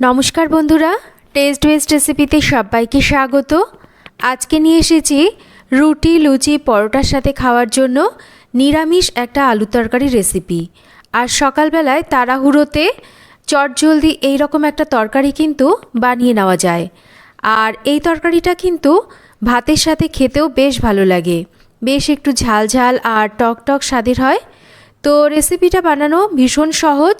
নমস্কার বন্ধুরা test West রেসিপিতে সবাইকে স্বাগত। আজকে নিয়ে এসেছি রুটি, লুচি, পরোটার সাথে খাওয়ার জন্য নিরামিষ একটা আলু তরকারি রেসিপি আর সকালবেলায় তাড়াহুড়োতে চটজলদি এই রকম একটা তরকারি কিন্তু বানিয়ে নেওয়া যায়। আর এই তরকারিটা কিন্তু ভাতের সাথে খেতেও বেশ ভালো লাগে। বেশ একটু ঝাল ঝাল আর টক টক স্বাদের হয়। তো রেসিপিটা বানানো ভীষণ সহজ।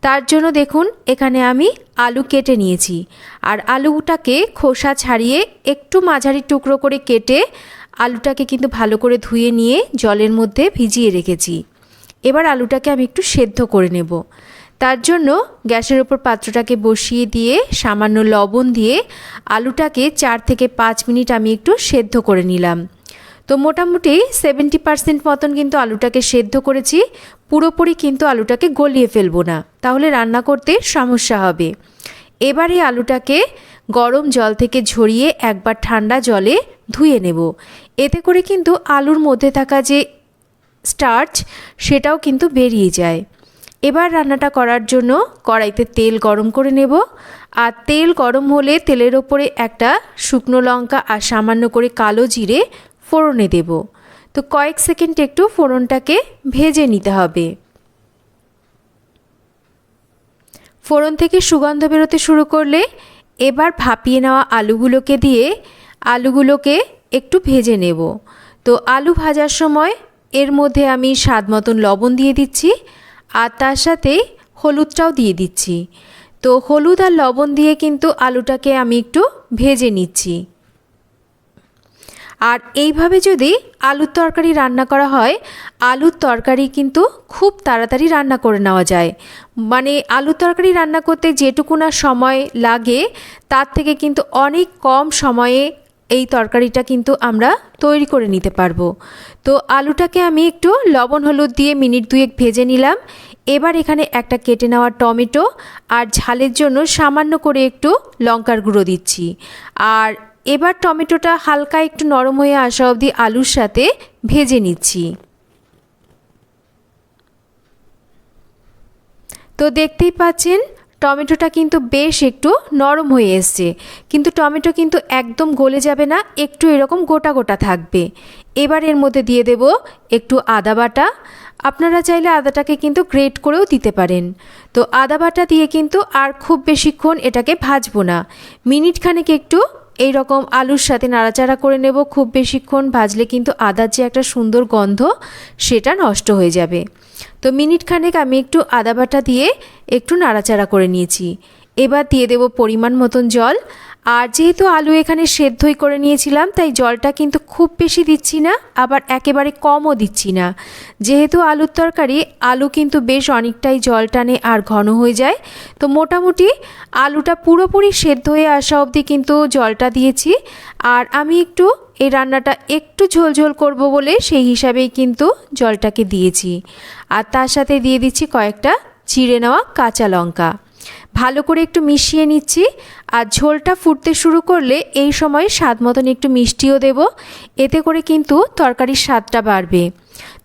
তার জন্য দেখুন, এখানে আমি আলু কেটে নিয়েছি। আর আলুটাকে খোসা ছাড়িয়ে একটু মাঝারি টুকরো করে কেটে আলুটাকে কিন্তু ভালো করে ধুয়ে নিয়ে জলের মধ্যে ভিজিয়ে রেখেছি। এবার আলুটাকে আমি একটু সেদ্ধ করে নেব। তার জন্য গ্যাসের ওপর পাত্রটাকে বসিয়ে দিয়ে সামান্য লবণ দিয়ে আলুটাকে চার থেকে পাঁচ মিনিট আমি একটু সেদ্ধ করে নিলাম। তো মোটামুটি সেভেন্টি পার্সেন্ট মতন কিন্তু আলুটাকে সেদ্ধ করেছি। পুরোপুরি কিন্তু আলুটাকে গলিয়ে ফেলব না। তাহলে রান্না করতে সমস্যা হবে। এবারে আলুটাকে গরম জল থেকে ঝরিয়ে একবার ঠান্ডা জলে ধুয়ে নেব। এতে করে কিন্তু আলুর মধ্যে থাকা যে স্টার্চ সেটাও কিন্তু বেরিয়ে যায়। এবার রান্নাটা করার জন্য কড়াইতে তেল গরম করে নেব। আর তেল গরম হলে তেলের ওপরে একটা শুকনো লঙ্কা আর সামান্য করে কালো জিরে ফোড়নে দেব। তো কয়েক সেকেন্ড একটু ফোড়নটাকে ভেজে নিতে হবে। ফোড়ন থেকে সুগন্ধ বেরোতে শুরু করলে এবার ভাপিয়ে নেওয়া আলুগুলোকে দিয়ে আলুগুলোকে একটু ভেজে নেব। তো আলু ভাজার সময় এর মধ্যে আমি স্বাদ মতন লবণ দিয়ে দিচ্ছি আর তার সাথে হলুদটাও দিয়ে দিচ্ছি। তো হলুদ আর লবণ দিয়ে কিন্তু আলুটাকে আমি একটু ভেজে নিচ্ছি। আর এইভাবে যদি আলুর তরকারি রান্না করা হয়, আলুর তরকারি কিন্তু খুব তাড়াতাড়ি রান্না করে নেওয়া যায়। মানে আলুর তরকারি রান্না করতে যেটুকু না সময় লাগে, তার থেকে কিন্তু অনেক কম সময়ে এই তরকারিটা কিন্তু আমরা তৈরি করে নিতে পারব। তো আলুটাকে আমি একটু লবণ, হলুদ দিয়ে মিনিট দুয়েক ভেজে নিলাম। এবার এখানে একটা কেটে নেওয়া টমেটো আর ঝালের জন্য সামান্য করে একটু লঙ্কার গুঁড়ো দিচ্ছি। আর এবার টমেটোটা হালকা একটু নরম হয়ে আসা অবধি আলুর সাথে ভেজে নিচ্ছি। তো দেখতেই পাচ্ছেন, টমেটোটা কিন্তু বেশ একটু নরম হয়ে এসছে। কিন্তু টমেটো কিন্তু একদম গলে যাবে না, একটু এরকম গোটা গোটা থাকবে। এবার এর মধ্যে দিয়ে দেব একটু আদা বাটা। আপনারা চাইলে আদাটাকে কিন্তু গ্রেট করেও দিতে পারেন। তো আদা বাটা দিয়ে কিন্তু আর খুব বেশিক্ষণ এটাকে ভাজবো না। মিনিট খানেক একটু এই রকম আলুর সাথে নাড়াচাড়া করে নেব। খুব বেশিক্ষণ ভাজলে কিন্তু আদার যে একটা সুন্দর গন্ধ, সেটা নষ্ট হয়ে যাবে। তো মিনিট খানেক আমি একটু আদা বাটা দিয়ে একটু নাড়াচাড়া করে নিয়েছি। এবার দিয়ে দেব পরিমাণ মতন জল। আর যেহেতু আলু এখানে সেদ্ধই করে নিয়েছিলাম, তাই জলটা কিন্তু খুব বেশি দিচ্ছি না, আবার একেবারে কমও দিচ্ছি না। যেহেতু আলুর তরকারি, আলু কিন্তু বেশ অনেকটাই জল টানে আর ঘন হয়ে যায়। তো মোটামুটি আলুটা পুরোপুরি সেদ্ধ হয়ে আসা অবধি কিন্তু জলটা দিয়েছি। আর আমি একটু এই রান্নাটা একটু ঝোলঝোল করব বলে সেই হিসাবেই কিন্তু জলটাকে দিয়েছি। আর তার সাথে দিয়ে দিচ্ছি কয়েকটা চিড়ে নেওয়া কাঁচা লঙ্কা। ভালো করে একটু মিশিয়ে নিচ্ছি আর ঝোলটা ফুটতে শুরু করলে এই সময় স্বাদ মতন একটু মিষ্টিও দেব। এতে করে কিন্তু তরকারির স্বাদটা বাড়বে।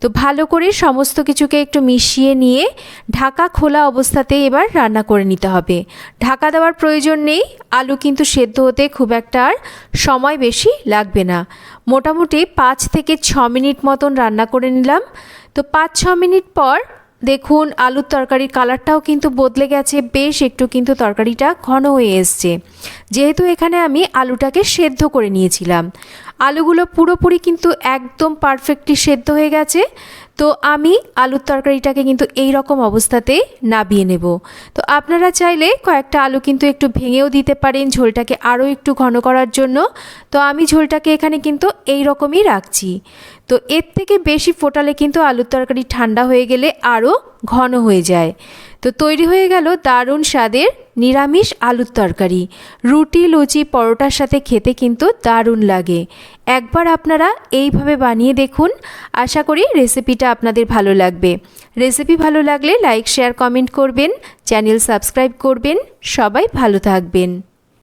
তো ভালো করে সমস্ত কিছুকে একটু মিশিয়ে নিয়ে ঢাকা খোলা অবস্থাতেই এবার রান্না করে নিতে হবে। ঢাকা দেওয়ার প্রয়োজন নেই। আলু কিন্তু সেদ্ধ হতে খুব একটা আর সময় বেশি লাগবে না। মোটামুটি পাঁচ থেকে ছ মিনিট মতন রান্না করে নিলাম। তো পাঁচ ছ মিনিট পর দেখুন, আলুর তরকারির কালারটাও কিন্তু বদলে গেছে, বেশ একটু কিন্তু তরকারিটা ঘন হয়ে এসছে। যেহেতু এখানে আমি আলুটাকে সেদ্ধ করে নিয়েছিলাম। আলুগুলো পুরোপুরি কিন্তু একদম পারফেক্টলি সেদ্ধ হয়ে গেছে। তো আমি আলুর তরকারিটাকে কিন্তু এই রকম অবস্থাতে নাবিয়ে নেব। তো আপনারা চাইলে কয়েকটা আলু কিন্তু একটু ভেঙেও দিতে পারেন, ঝোলটাকে আরও একটু ঘন করার জন্য। তো আমি ঝোলটাকে এখানে কিন্তু এই রকমই রাখছি। তো এর থেকে বেশি ফোটালে কিন্তু আলুর তরকারি ঠান্ডা হয়ে গেলে আরও ঘন হয়ে যায়। তো তৈরি হয়ে গেল দারুণ স্বাদের নিরামিষ আলুর তরকারি। রুটি, লুচি, পরোটার সাথে খেতে কিন্তু দারুণ লাগে। একবার আপনারা এইভাবে বানিয়ে দেখুন। আশা করি রেসিপিটা আপনাদের ভালো লাগবে। রেসিপি ভালো লাগলে লাইক, শেয়ার, কমেন্ট করবেন। চ্যানেল সাবস্ক্রাইব করবেন। সবাই ভালো থাকবেন।